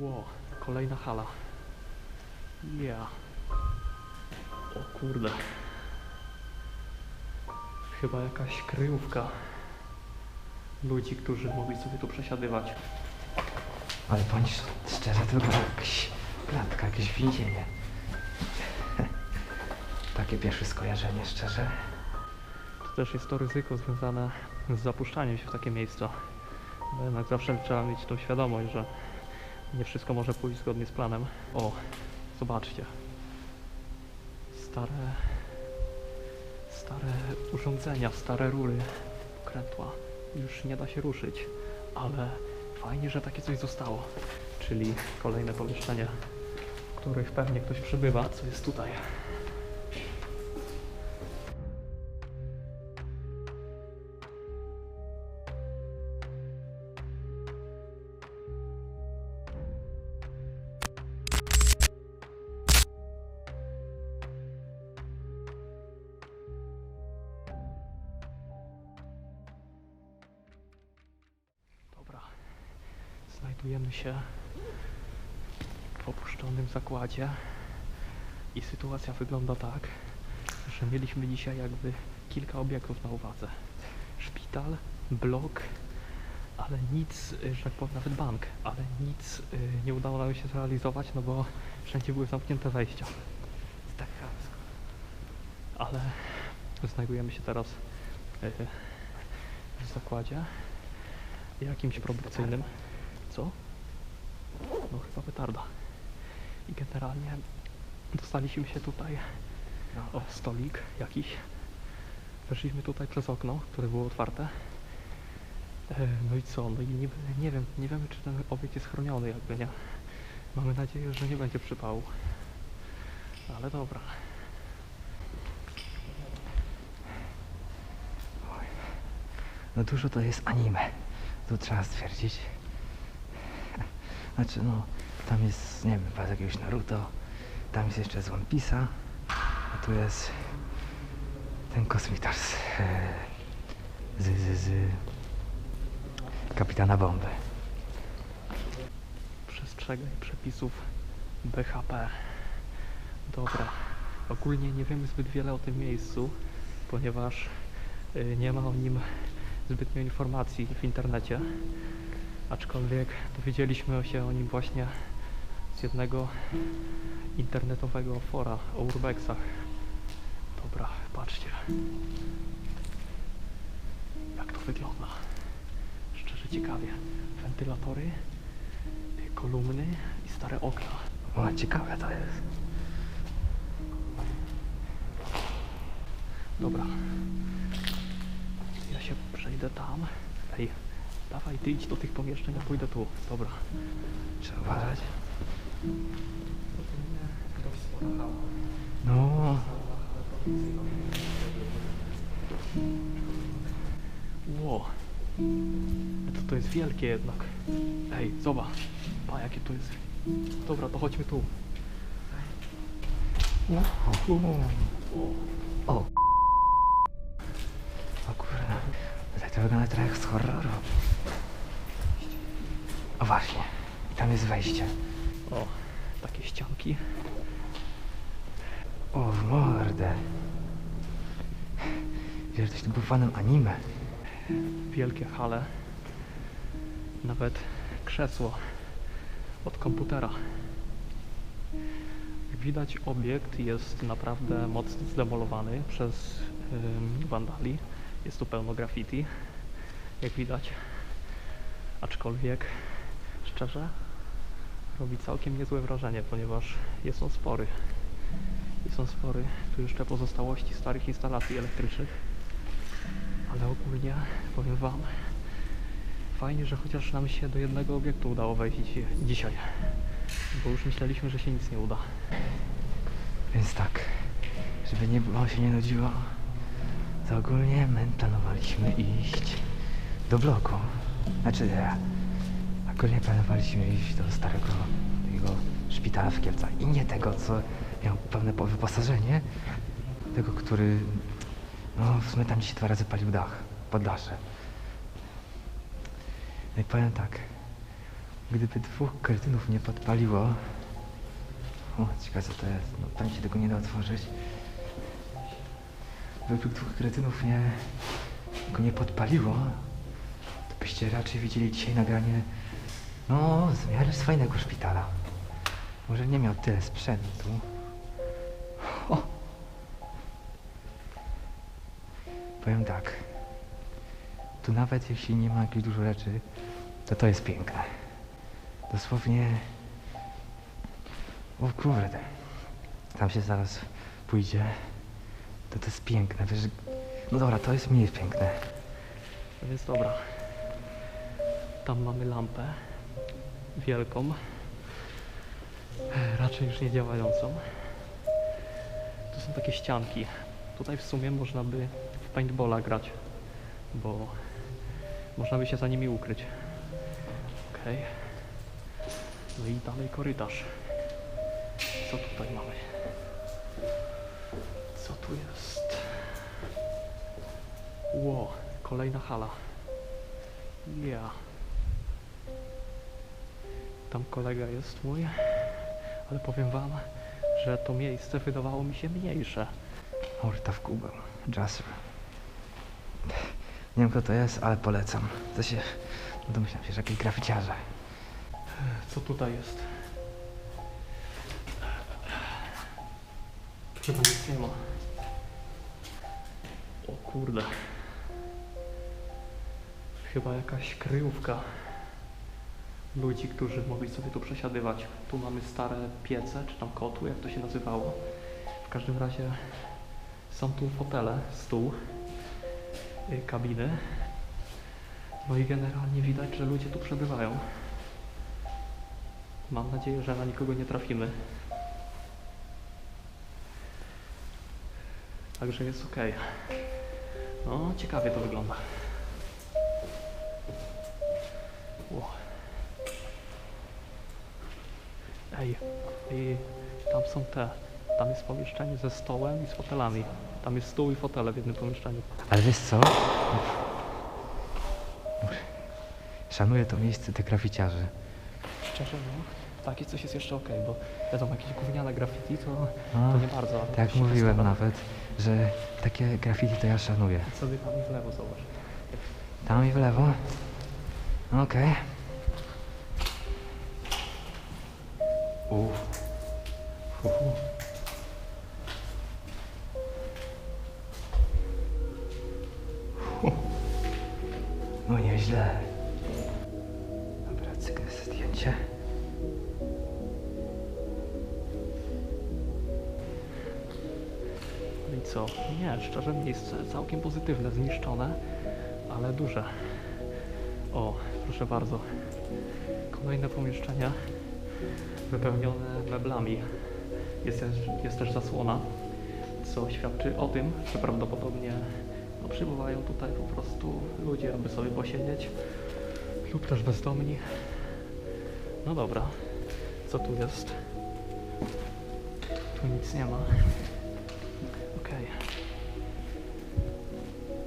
Ło, kolejna hala. Yeah. O kurde. Chyba jakaś kryjówka ludzi, którzy mogli sobie tu przesiadywać. Ale bądź szczerze, to jak jakaś klatka, jakieś więzienie. Takie pierwsze skojarzenie, szczerze. To też jest to ryzyko związane z zapuszczaniem się w takie miejsca. Bo jednak zawsze trzeba mieć tą świadomość, że nie wszystko może pójść zgodnie z planem. O, zobaczcie. Stare, stare urządzenia, stare rury, pokrętła. Już nie da się ruszyć, ale fajnie, że takie coś zostało. Czyli kolejne pomieszczenie, w których pewnie ktoś przebywa, co jest tutaj. Znajdujemy się w opuszczonym zakładzie i sytuacja wygląda tak, że mieliśmy dzisiaj jakby kilka obiektów na uwadze. Szpital, blok, ale nic, że tak powiem, nawet bank, ale nic y, nie udało nam się zrealizować, no bo wszędzie były zamknięte wejścia. Tak chamsko. Ale znajdujemy się teraz y, w zakładzie jakimś produkcyjnym. Co? No chyba petarda. I generalnie dostaliśmy się tutaj o stolik jakiś. Weszliśmy tutaj przez okno, które było otwarte. E, No i co? No i nie, nie wiem, nie wiemy czy ten obiekt jest chroniony jakby, nie? Mamy nadzieję, że nie będzie przypału. Ale dobra. no dużo to jest anime. Tu trzeba stwierdzić. Znaczy no, tam jest, nie wiem, z jakiegoś Naruto. Tam jest jeszcze z One Piece'a. A tu jest ten kosmitarz z, e, z, z, z Kapitana Bomby. Przestrzegaj przepisów BHP. Dobra. Ogólnie nie wiemy zbyt wiele o tym miejscu, ponieważ y, nie ma o nim zbytnio informacji w internecie. Aczkolwiek dowiedzieliśmy się o nim właśnie z jednego internetowego fora o urbexach. Dobra, patrzcie. Jak to wygląda. Szczerze ciekawie. Wentylatory, kolumny i stare okna. O, ciekawe to jest. Dobra. Ja się przejdę tam. Ej, dawaj ty idź do tych pomieszczeń, a pójdę tu. Dobra. Trzeba uważać. No, Ło. To, to jest wielkie jednak. Ej, zobacz. Pa, jakie tu jest. Dobra, to chodźmy tu. O. O kurwa. Tak to wygląda trochę jak z horroru. O właśnie. I tam jest wejście. O, takie ścianki. O w mordę. Wiesz, ktoś tu był fanem anime. Wielkie hale. Nawet krzesło od komputera. Jak widać, obiekt jest naprawdę mocno zdemolowany przez ym, wandali. Jest tu pełno graffiti, jak widać. Aczkolwiek, szczerze, robi całkiem niezłe wrażenie, ponieważ jest on spory. Jest on spory. Tu jeszcze pozostałości starych instalacji elektrycznych. Ale ogólnie powiem Wam, fajnie, że chociaż nam się do jednego obiektu udało wejść dzi- dzisiaj. Bo już myśleliśmy, że się nic nie uda. Więc tak, żeby nie było się nie nudziło, to ogólnie my planowaliśmy iść do bloku. Znaczy, ogólnie planowaliśmy iść do starego takiego szpitala w Kielcach. I nie tego, co miał pełne po- wyposażenie, tego, który, no w sumie tam dzisiaj dwa razy palił dach, poddasze. No i powiem tak, Gdyby dwóch kretynów nie podpaliło... O, ciekawe co to jest. No, tam się tego nie da otworzyć. Gdyby dwóch kretynów nie... go nie podpaliło, to byście raczej widzieli dzisiaj nagranie... No, z miarę fajnego szpitala. Może nie miał tyle sprzętu. O! Powiem tak. Tu nawet jeśli nie ma jakichś dużo rzeczy, to to jest piękne. Dosłownie... O kurde. Tam się zaraz pójdzie. To to jest piękne, wiesz... No dobra, to jest mniej piękne. No więc dobra. Tam mamy lampę. Wielką. E, Raczej już nie działającą. Tu są takie ścianki. Tutaj w sumie można by w paintballa grać, bo można by się za nimi ukryć. Okej. No i dalej korytarz. Co tutaj mamy? Co tu jest? Ło, kolejna hala. Ja. Tam kolega jest mój, ale powiem wam, że to miejsce wydawało mi się mniejsze. Horta w Kubę. Jasper. Nie wiem kto to jest, ale polecam. To się... No domyślam się, że jakieś graficiarze. Co tutaj jest? Chyba nic nie ma. O kurde. Chyba jakaś kryjówka ludzi, którzy mogli sobie tu przesiadywać. Tu mamy stare piece, czy tam kotły, jak to się nazywało. W każdym razie są tu fotele, stół, y, kabiny. No i generalnie widać, że ludzie tu przebywają. Mam nadzieję, że na nikogo nie trafimy. Także jest ok. No, ciekawie to wygląda. Ej, tam są te. Tam jest pomieszczenie ze stołem i z fotelami. Tam jest stół i fotele w jednym pomieszczeniu. Ale wiesz co? Szanuję to miejsce tych graficiarzy. Szczerze, no, takie coś jest jeszcze ok, bo wiadomo, jakieś gówniane graffiti to, No, to nie bardzo. ale tak jak mówiłem nawet, że takie graffiti to ja szanuję. Sobie tam i w lewo zobacz. Tam i w lewo. Okej. Uff. Uhu. No nieźle. Dobra, cykl zdjęcie. No i co? Nie, szczerze miejsce całkiem pozytywne, zniszczone, ale duże. O, proszę bardzo. Kolejne pomieszczenia wypełnione meblami. Jest też, jest też zasłona, co świadczy o tym, że prawdopodobnie no, przybywają tutaj po prostu ludzie, aby sobie posiedzieć lub też bezdomni. No dobra, co tu jest? Tu nic nie ma. Okej.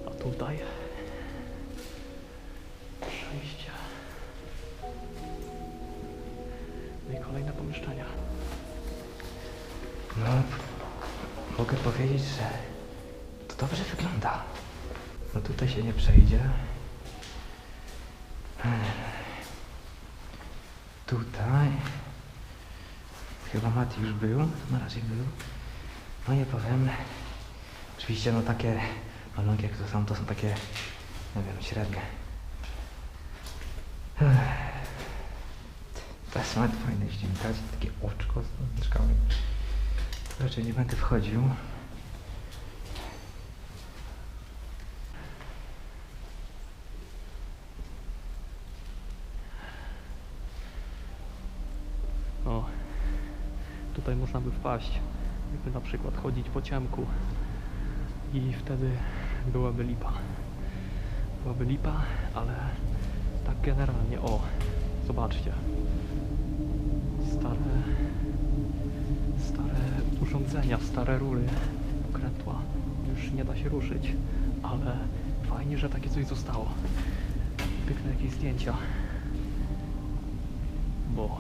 A tutaj? Powiedzieć, że to dobrze wygląda. No tutaj się nie przejdzie. Tutaj. Chyba Mati już był, na razie był. No nie powiem. Oczywiście no takie malunki jak to są, to są takie, nie wiem, średnie. To jest nawet fajne, jeśli takie oczko z oczkami. Raczej nie będę wchodził. O, tutaj wpaść, jakby na przykład chodzić po ciemku i wtedy byłaby lipa. Byłaby lipa, ale tak generalnie, o, zobaczcie. Stare, stare urządzenia, stare rury, pokrętła. Już nie da się ruszyć, ale fajnie, że takie coś zostało. Pyknę jakieś zdjęcia. bo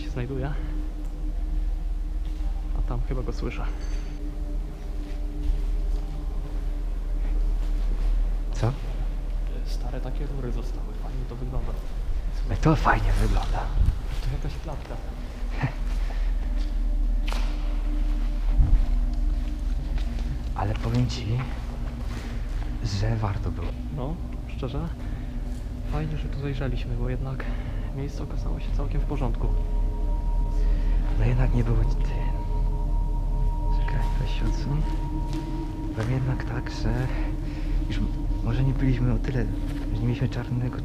się znajduje. A tam chyba go słyszę. Co? Stare takie rury zostały. Fajnie to wygląda. No to fajnie wygląda. To jakaś klatka. Ale powiem ci, że warto było. No, szczerze, fajnie, że tu zajrzeliśmy, bo jednak miejsce okazało się całkiem w porządku. No jednak nie było ty. Czekaj, weź się odsuń. Powiem jednak tak, że już może nie byliśmy o tyle, że nie mieliśmy czarnego,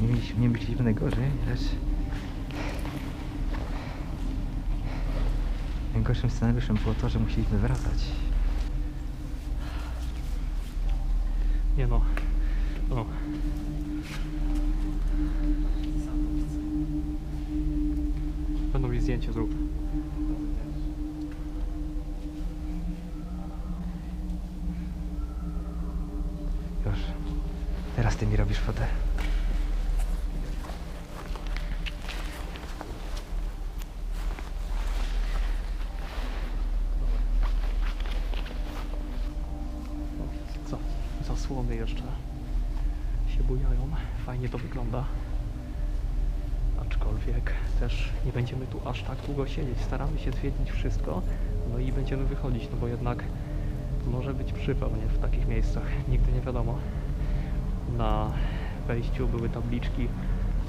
nie, mieliśmy, nie byliśmy najgorzej, lecz najgorszym scenariuszem było to, że musieliśmy wracać. Nie. No. Też nie będziemy tu aż tak długo siedzieć. Staramy się zwiedzić wszystko, no i będziemy wychodzić, no bo jednak może być przypał, nie? W takich miejscach. Nigdy nie wiadomo. Na wejściu były tabliczki,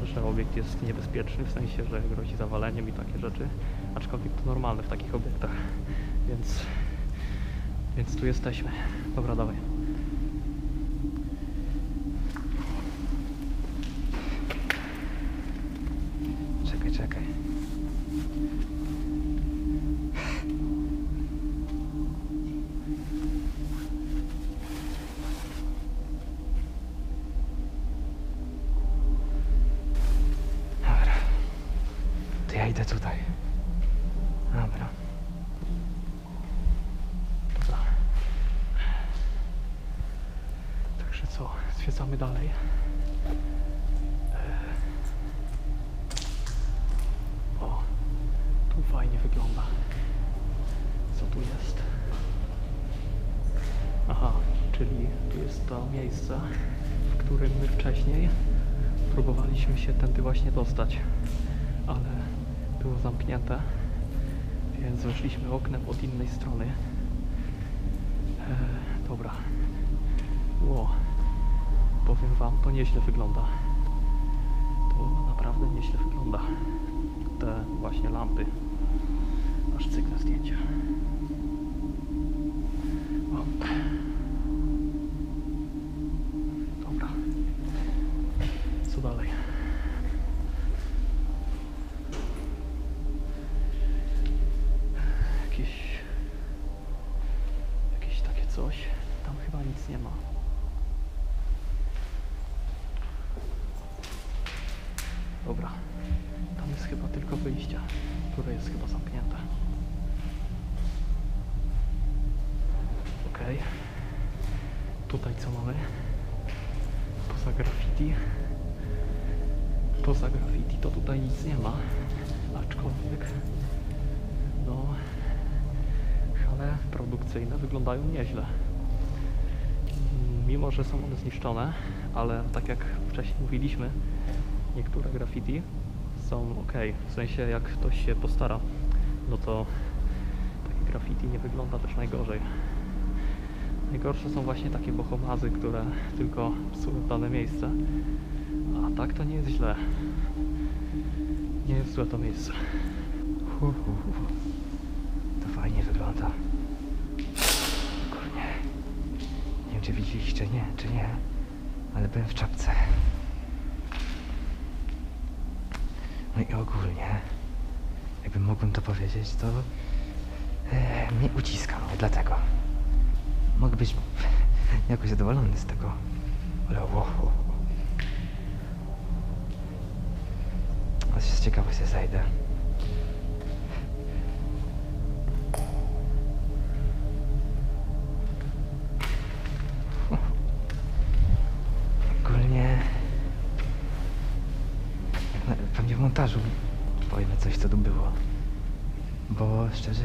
że obiekt jest niebezpieczny, w sensie, że grozi zawaleniem i takie rzeczy. Aczkolwiek to normalne w takich obiektach. Więc, więc tu jesteśmy. Dobra, dawaj. Zwiedzamy dalej. Eee. O, tu fajnie wygląda. Co tu jest? Aha, czyli tu jest to miejsce, w którym my wcześniej próbowaliśmy się tędy właśnie dostać, ale było zamknięte, więc weszliśmy oknem od innej strony. E, dobra. Ło. Powiem wam, to nieźle wygląda. To naprawdę nieźle wygląda. Te właśnie lampy. Aż cyknę zdjęcia. Które jest chyba zamknięte. Okej. Tutaj co mamy? Poza graffiti. Poza graffiti to tutaj nic nie ma. Aczkolwiek no hale produkcyjne wyglądają nieźle. Mimo, że są one zniszczone, ale tak jak wcześniej mówiliśmy, niektóre graffiti są ok. W sensie jak ktoś się postara, no to takie graffiti nie wygląda też najgorzej. Najgorsze są właśnie takie bohomazy, które tylko psują dane miejsce. A tak to nie jest źle. Nie jest złe to miejsce. Hu, hu. To fajnie wygląda. Kurnie. Nie wiem, czy widzieliście, nie, czy nie, ale byłem w czapce. No i ogólnie, jakbym mógłbym to powiedzieć, to e, mnie uciska, no, dlatego. Mogę być jakoś zadowolony z tego, ale wow. z ciekawości zajdę. Montażu powiemy coś, co tu było. Bo szczerze...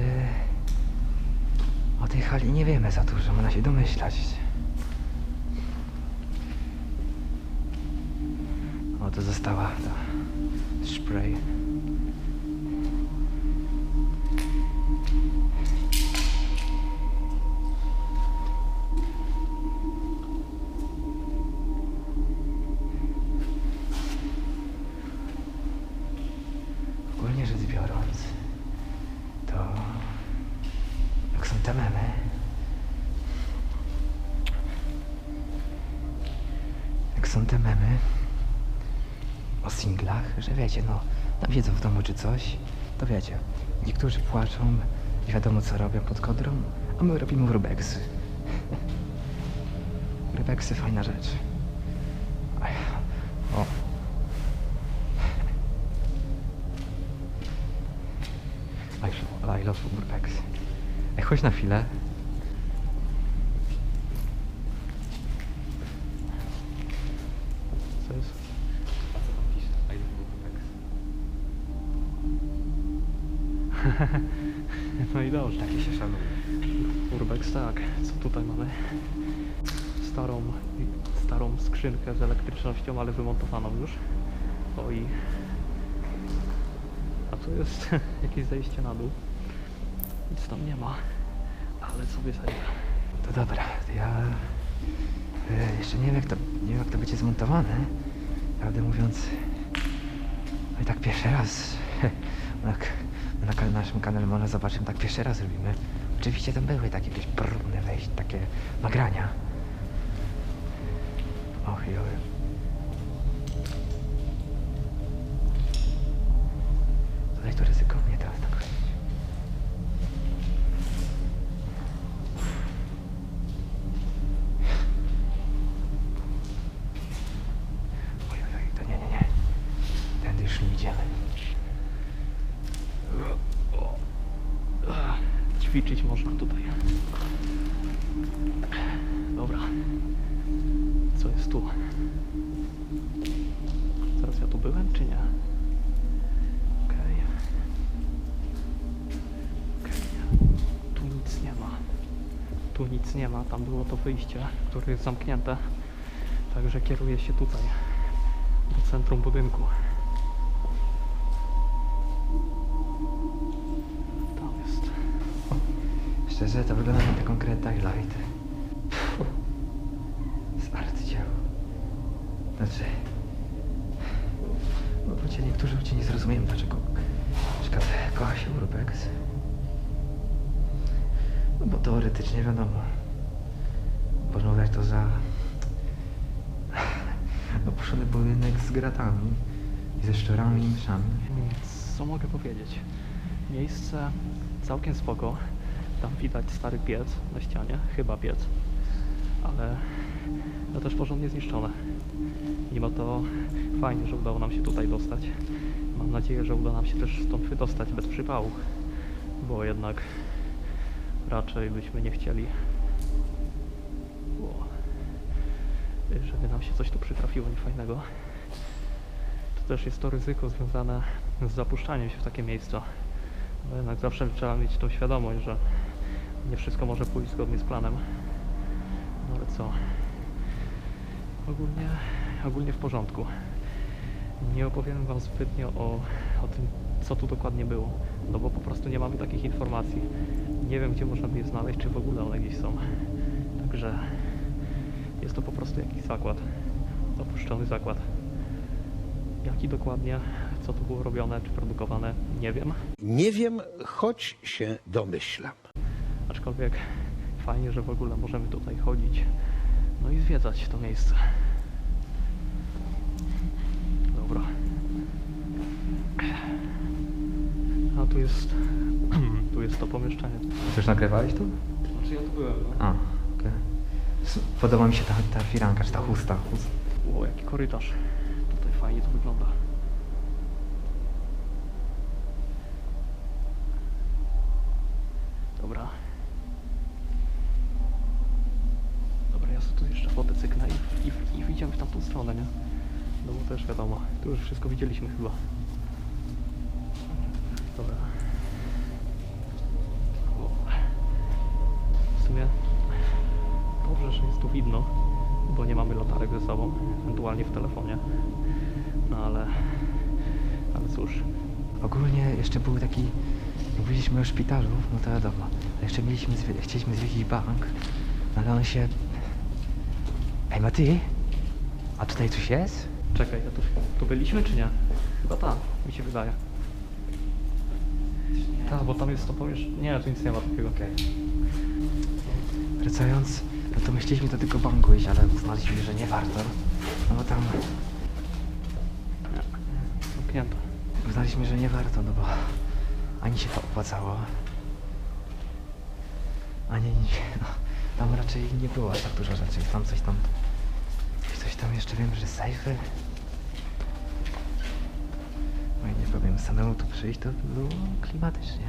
O tej hali nie wiemy za dużo, można się domyślać. O, to została ta spray. O singlach, że wiecie, no, tam siedzą w domu czy coś, to wiecie, niektórzy płaczą, nie wiadomo co robią pod kodrą, a my robimy urbexy. Urbexy fajna rzecz. O. I love, I love urbex. Ej, chodź na chwilę. No i dobrze. Takie się szanuje. Urbex, tak. Co tutaj mamy? Starą, starą skrzynkę z elektrycznością, ale wymontowaną już. Oj. A tu jest jakieś zejście na dół. Nic tam nie ma. Ale sobie zajdę. To dobra, ja e, jeszcze nie wiem jak to, nie wiem jak to będzie zmontowane. Prawdę mówiąc, no i tak pierwszy raz tak, na naszym kanale można zobaczyć, tak pierwszy raz robimy. Oczywiście tam były takie jakieś próbne wejść, takie nagrania. Och, oj. Tutaj to ryzykownie tu? Zaraz ja tu byłem, czy nie? Okej. Okej. Tu nic nie ma. Tu nic nie ma. Tam było to wyjście, które jest zamknięte. Także kieruję się tutaj. Do centrum budynku. Tam jest. Szczerze, to wygląda na taką grę Daylight. Z arcydzieł. Znaczy... No ludzie, niektórzy ludzie nie zrozumieją, dlaczego na kocha się Urbex. No bo teoretycznie wiadomo. Można uznać to za... opuszczony budynek z gratami. I ze szczurami i myszami. Co mogę powiedzieć? Miejsce całkiem spoko. Tam widać stary piec na ścianie, chyba piec, ale no też porządnie zniszczone. Mimo to fajnie, że udało nam się tutaj dostać. Mam nadzieję, że uda nam się też stąd wydostać bez przypału, bo jednak raczej byśmy nie chcieli, żeby nam się coś tu przytrafiło niefajnego to też jest to ryzyko związane z zapuszczaniem się w takie miejsca. Bo jednak zawsze trzeba mieć tą świadomość, że nie wszystko może pójść zgodnie z planem. No ale co? Ogólnie, ogólnie w porządku. Nie opowiem Wam zbytnio o, o tym, co tu dokładnie było, no bo po prostu nie mamy takich informacji. Nie wiem, gdzie można by je znaleźć, czy w ogóle one gdzieś są. Także jest to po prostu jakiś zakład. Opuszczony zakład. Jaki dokładnie, co tu było robione, czy produkowane, nie wiem. Nie wiem, choć się domyślam. Aczkolwiek fajnie, że w ogóle możemy tutaj chodzić, no i zwiedzać to miejsce. Dobra. A tu jest, tu jest to pomieszczenie. Już nagrywałeś tu? Znaczy ja tu byłem, A, okej. S- Podoba mi się ta, ta firanka, czy ta chusta. Chust. O, jaki korytarz. Tutaj fajnie to wygląda. Też wiadomo. Tu już wszystko widzieliśmy chyba. Dobra. W sumie dobrze, że jest tu widno, bo nie mamy latarek ze sobą, ewentualnie w telefonie. No ale, ale cóż, Ogólnie jeszcze był taki, jak byliśmy w szpitalu, no to wiadomo, jeszcze mieliśmy, chcieliśmy zwiedzić bank, ale on się... Ej, Maty? A tutaj coś jest? czekaj, a tu, tu byliśmy czy nie? Chyba tak, mi się wydaje. Tak, bo tam jest to powiesz. Nie, tu nic nie ma takiego. Wracając, no to myśleliśmy do tego banku iść, ale uznaliśmy, że nie warto. No bo tam zamknięto. uznaliśmy, że nie warto, no bo ani się to opłacało, ani no, tam raczej nie było tak dużo rzeczy. Tam coś tam, tam jeszcze wiem, że sejfy. No i nie powiem, samemu tu przyjść to było klimatycznie.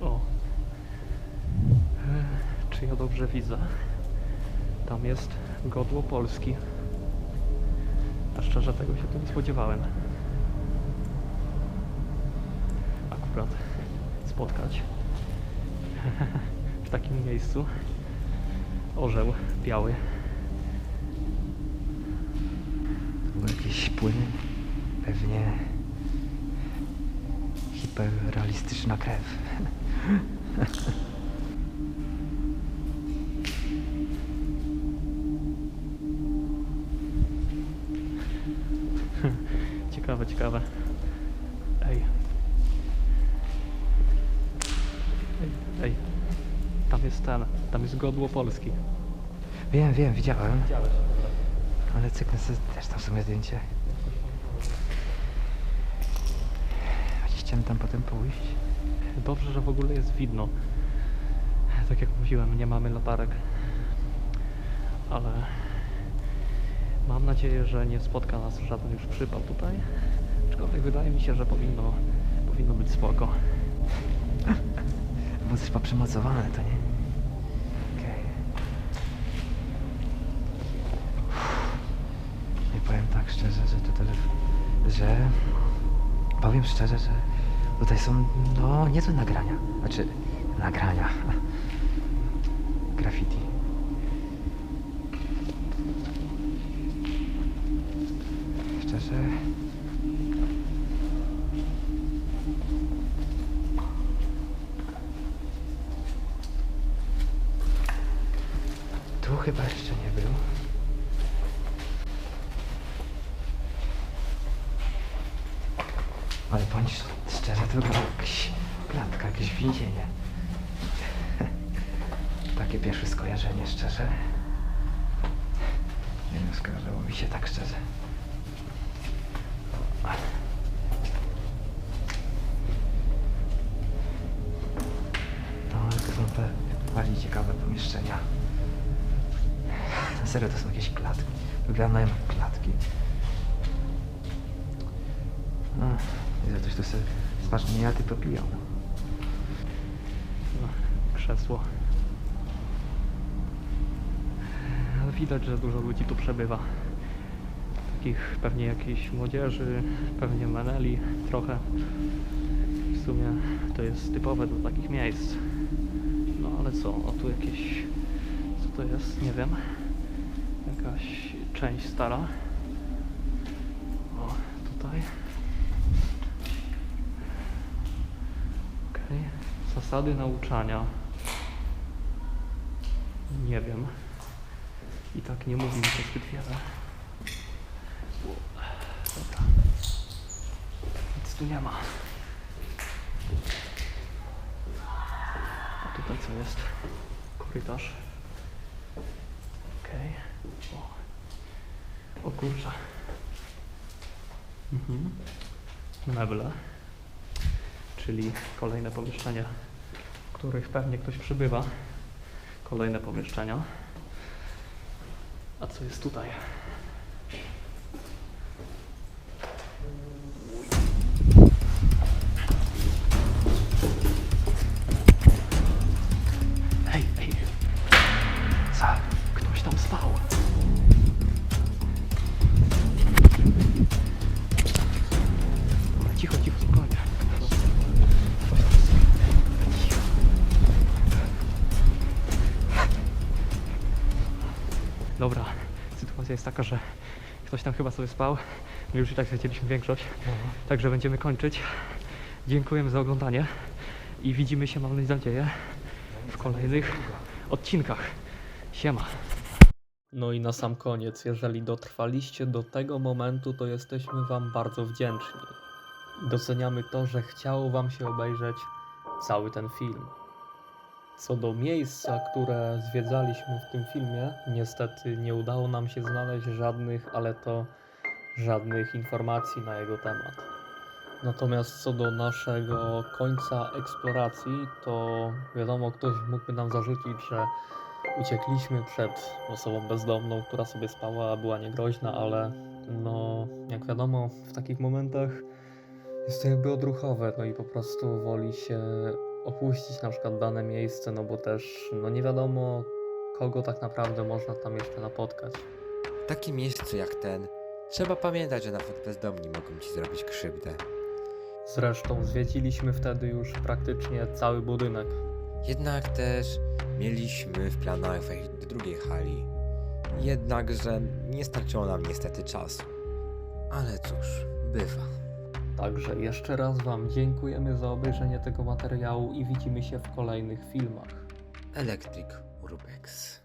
O. E, Czy ja dobrze widzę? Tam jest godło Polski. A szczerze tego się tu nie spodziewałem. Akurat spotkać w takim miejscu orzeł biały. To były jakieś płyny, pewnie hiperrealistyczna krew. Ciekawe, ciekawe. Ej. Ej, ej. Tam jest ten, tam jest godło Polski. Wiem, wiem, widziałem, Widziałeś? ale cyknę sobie też tam w sumie zdjęcie. Chociaż Chciałem tam potem pójść. Dobrze, że w ogóle jest widno. Tak jak mówiłem, nie mamy latarek. Ale mam nadzieję, że nie spotka nas żaden już przypał tutaj. Aczkolwiek wydaje mi się, że powinno, powinno być spoko. Bo coś poprzemocowane, to nie? Okej. I powiem tak szczerze, że to telefon, że powiem szczerze, że tutaj są no niezłe nagrania. Znaczy nagrania. Graffiti. Szczerze. Tu chyba jeszcze nie był. Ale bądź szczerze, to wygląda jak jakaś klatka, jakieś więzienie. Takie pierwsze skojarzenie, szczerze. Nie wiem, skojarzyło mi się tak szczerze. No, ale to są te bardziej ciekawe pomieszczenia. Na serio, to są jakieś klatki. Wyglądają jak klatki. No, widzę, coś tu sobie smacznie jaty popiją. No, krzesło. Widać, że dużo ludzi tu przebywa. Takich pewnie jakiejś młodzieży, pewnie meneli trochę. W sumie to jest typowe do takich miejsc. Co, o tu jakieś... Co to jest? Nie wiem. Jakaś część stara. O, tutaj. Okej. Zasady nauczania. Nie wiem. I tak nie mówi mi to zbyt wiele. Dobra. Nic tu nie ma. Tutaj co jest? Korytarz. Okej. O. o kurczę. Mhm. Meble. Czyli kolejne pomieszczenia, w których pewnie ktoś przybywa. Kolejne pomieszczenia. A co jest tutaj? Sytuacja jest taka, że ktoś tam chyba sobie spał. My już i tak zwiedziliśmy większość, także będziemy kończyć. Dziękujemy za oglądanie i widzimy się, mam nadzieję, w kolejnych odcinkach. Siema. No i na sam koniec, jeżeli dotrwaliście do tego momentu, to jesteśmy Wam bardzo wdzięczni. Doceniamy to, że chciało Wam się obejrzeć cały ten film. Co do miejsca, które zwiedzaliśmy w tym filmie, niestety nie udało nam się znaleźć żadnych, ale to żadnych informacji na jego temat. Natomiast co do naszego końca eksploracji, to wiadomo, ktoś mógłby nam zarzucić, że uciekliśmy przed osobą bezdomną, która sobie spała, była niegroźna, ale no, jak wiadomo, w takich momentach jest to jakby odruchowe, no i po prostu woli się opuścić na przykład dane miejsce, no bo też no nie wiadomo, kogo tak naprawdę można tam jeszcze napotkać. W takim miejscu jak ten, trzeba pamiętać, że nawet bezdomni mogą ci zrobić krzywdę. Zresztą zwiedziliśmy wtedy już praktycznie cały budynek. Jednak też mieliśmy w planach wejść do drugiej hali. Jednakże nie starczyło nam niestety czasu. Ale cóż, bywa. Także jeszcze raz Wam dziękujemy za obejrzenie tego materiału i widzimy się w kolejnych filmach. Electric Urbex.